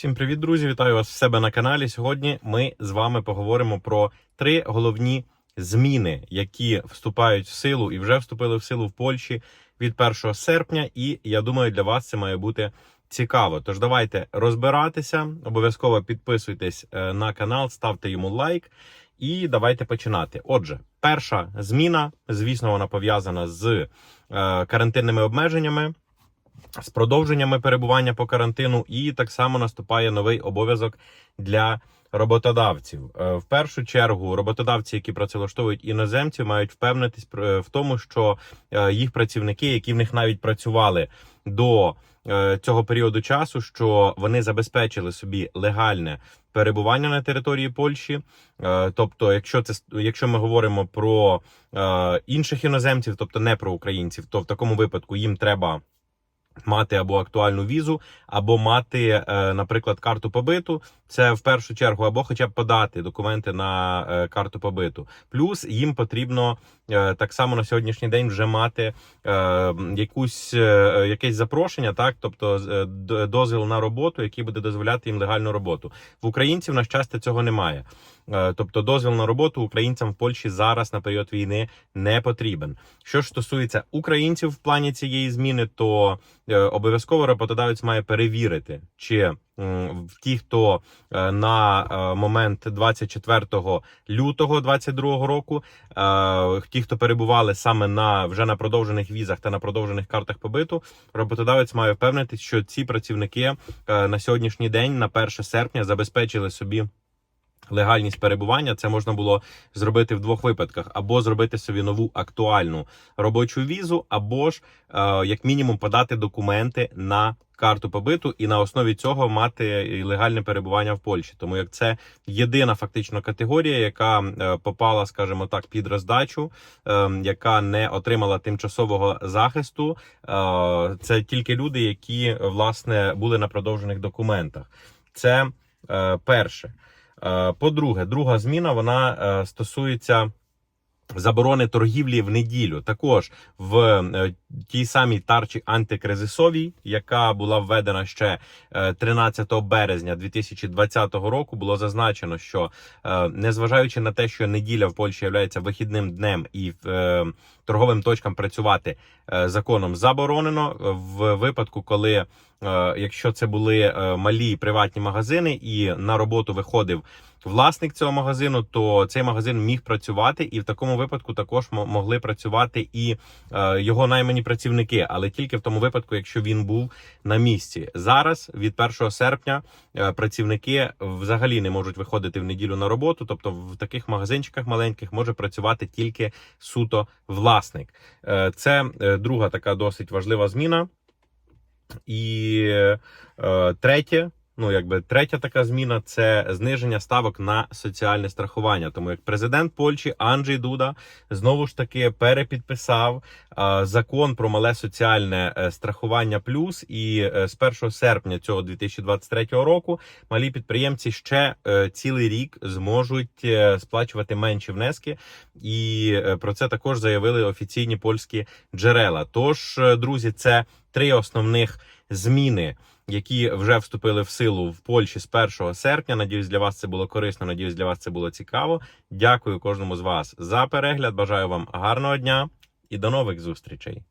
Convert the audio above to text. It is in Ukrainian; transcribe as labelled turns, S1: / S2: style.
S1: Всім привіт, друзі! Вітаю вас в себе на каналі. Сьогодні ми з вами поговоримо про три головні зміни, які вступають в силу і вже вступили в силу в Польщі від 1 серпня. І я думаю, для вас це має бути цікаво. Тож давайте розбиратися. Обов'язково підписуйтесь е, на канал, ставте йому лайк. І давайте починати. Отже, перша зміна, звісно, вона пов'язана з е, карантинними обмеженнями з продовженнями перебування по карантину, і так само наступає новий обов'язок для роботодавців. Е, В першу чергу роботодавці, які працевлаштовують іноземців, мають впевнитись пр- в тому, що е, їх працівники, які в них навіть працювали до е, цього періоду часу, що вони забезпечили собі легальне перебування на території Польщі. Е, Тобто, якщо це якщо ми говоримо про е, інших іноземців, тобто не про українців, то в такому випадку їм треба мати або актуальну візу, або мати, е, наприклад, карту побиту. Це в першу чергу, або хоча б подати документи на е, карту побиту. Плюс їм потрібно е, так само на сьогоднішній день вже мати якусь якесь запрошення, так тобто дозвіл на роботу, який буде дозволяти їм легальну роботу. В українців на щастя цього немає. Е, Тобто, дозвіл на роботу українцям в Польщі зараз на період війни не потрібен. Що ж стосується українців в плані цієї зміни, то е, обов'язково роботодавець має перевірити, чи ті, хто е, на момент 24 лютого 22 року, ті, хто перебували саме на вже на продовжених візах та на продовжених картах побиту, роботодавець має впевнитись, що ці працівники на сьогоднішній день, на 1 серпня, забезпечили собі. Легальність перебування це можна було зробити в двох випадках: або зробити собі нову актуальну робочу візу, або ж е, як мінімум подати документи на карту побиту і на основі цього мати легальне перебування в Польщі. Тому як це єдина фактично категорія, яка е, попала, скажімо так, під роздачу, е, яка не отримала тимчасового захисту. Е, це тільки люди, які власне були на продовжених документах. Це перше. Е, По-друге, друга зміна вона е, стосується заборони торгівлі в неділю. Також в е, тій самій тарчі антикризисовій, яка була введена ще е, 13 березня 2020 року, було зазначено, що е, незважаючи на те, що неділя в Польщі є вихідним днем і е, торговим точкам працювати е, законом заборонено в випадку, коли е, якщо це були е, малі приватні магазини, і на роботу виходив власник цього магазину, то цей магазин міг працювати, і в такому випадку також могли працювати і е, його наймані працівники, але тільки в тому випадку, якщо він був на місці. Зараз від 1 серпня е, працівники взагалі не можуть виходити в неділю на роботу, тобто в таких магазинчиках маленьких може працювати тільки суто власник. Е, Це друга така досить важлива зміна. І третє, ну якби третя така зміна це зниження ставок на соціальне страхування. Тому як президент Польщі Анджей Дуда знову ж таки перепідписав закон про мале соціальне е, страхування плюс, і е, з 1 серпня цього 2023 року малі підприємці ще е, цілий рік зможуть сплачувати менші внески, і про це також заявили офіційні польські джерела. Тож, друзі, це три основних зміни, які вже вступили в силу в Польщі з 1 серпня. Надіюсь, для вас це було корисно. Надіюсь, для вас це було цікаво. Дякую кожному з вас за перегляд. Бажаю вам гарного дня і до нових зустрічей.